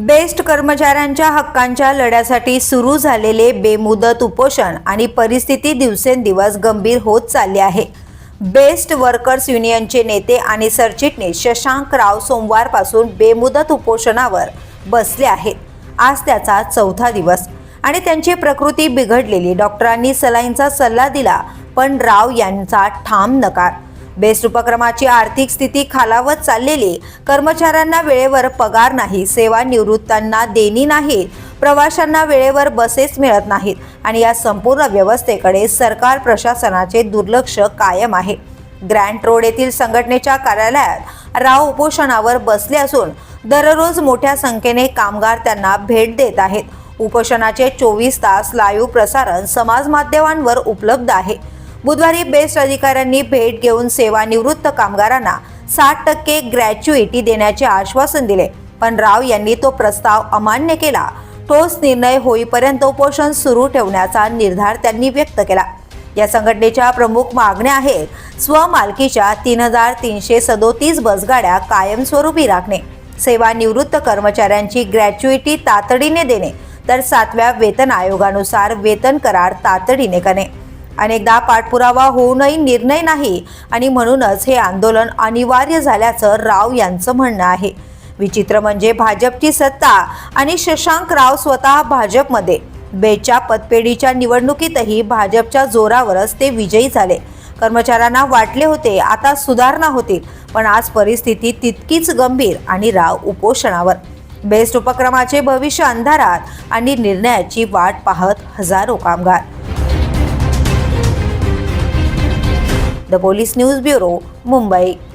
Best कर्मचाऱ्यांच्या हक्कांच्या लढ्यासाठी सुरू झालेले बेमुदत उपोषण आणि परिस्थिती दिवसेंदिवस गंभीर होत चालली आहे. बेस्ट वर्कर्स युनियनचे नेते आणि सरचिटणीस शशांक राव सोमवारपासून बेमुदत उपोषणावर बसले आहेत. आज त्याचा चौथा दिवस आणि त्यांची प्रकृती बिघडलेली. डॉक्टरांनी सलाईंचा सल्ला दिला पण राव यांचा ठाम नकार बेस्ट उपक्रमाची आर्थिक स्थिती खालावत चाललेली कर्मचाऱ्यांना वेळेवर पगार नाही सेवा निवृत्तांना देणी नाहीत प्रवाशांना वेळेवर बसेस मिळत नाहीत आणि या संपूर्ण व्यवस्थेकडे सरकार प्रशासनाचे दुर्लक्ष कायम आहे. ग्रँट रोड येथील संघटनेच्या कार्यालयात राव उपोषणावर बसले असून दररोज मोठ्या संख्येने कामगार त्यांना भेट देत आहेत. उपोषणाचे चोवीस तास लाईव्ह प्रसारण समाज माध्यमांवर उपलब्ध आहे. बुधवारी बेस्ट अधिकाऱ्यांनी भेट घेऊन सेवानिवृत्त कामगारांना साठ टक्के ग्रॅच्युइटी देण्याचे आश्वासन दिले. पण राव यांनी तो प्रस्ताव अमान्य केला. ठोस निर्णय होईपर्यंत उपोषण सुरू ठेवण्याचा निर्धार त्यांनी व्यक्त केला. या संघटनेच्या प्रमुख मागण्या आहेत स्वमालकीच्या तीन हजार तीनशे सदोतीस बसगाड्या कायमस्वरूपी राखणे. सेवानिवृत्त कर्मचाऱ्यांची ग्रॅच्युइटी तातडीने देणे तर सातव्या वेतन आयोगानुसार वेतन करार तातडीने करणे. अनेकदा पाठपुरावा होऊनही निर्णय नाही आणि म्हणूनच हे आंदोलन अनिवार्य झाल्याचं राव यांचं म्हणणं आहे. विचित्र म्हणजे भाजपची सत्ता आणि शशांक राव स्वतः भाजपमध्ये. बेच्या पतपेढीच्या निवडणुकीतही भाजपच्या जोरावरच ते विजयी झाले. कर्मचाऱ्यांना वाटले होते आता सुधारणा होतील पण आज परिस्थिती तितकीच गंभीर आणि राव उपोषणावर. बेस्ट उपक्रमाचे भविष्य अंधारात आणि निर्णयाची वाट पाहत हजारो कामगार. The Police News Bureau, Mumbai.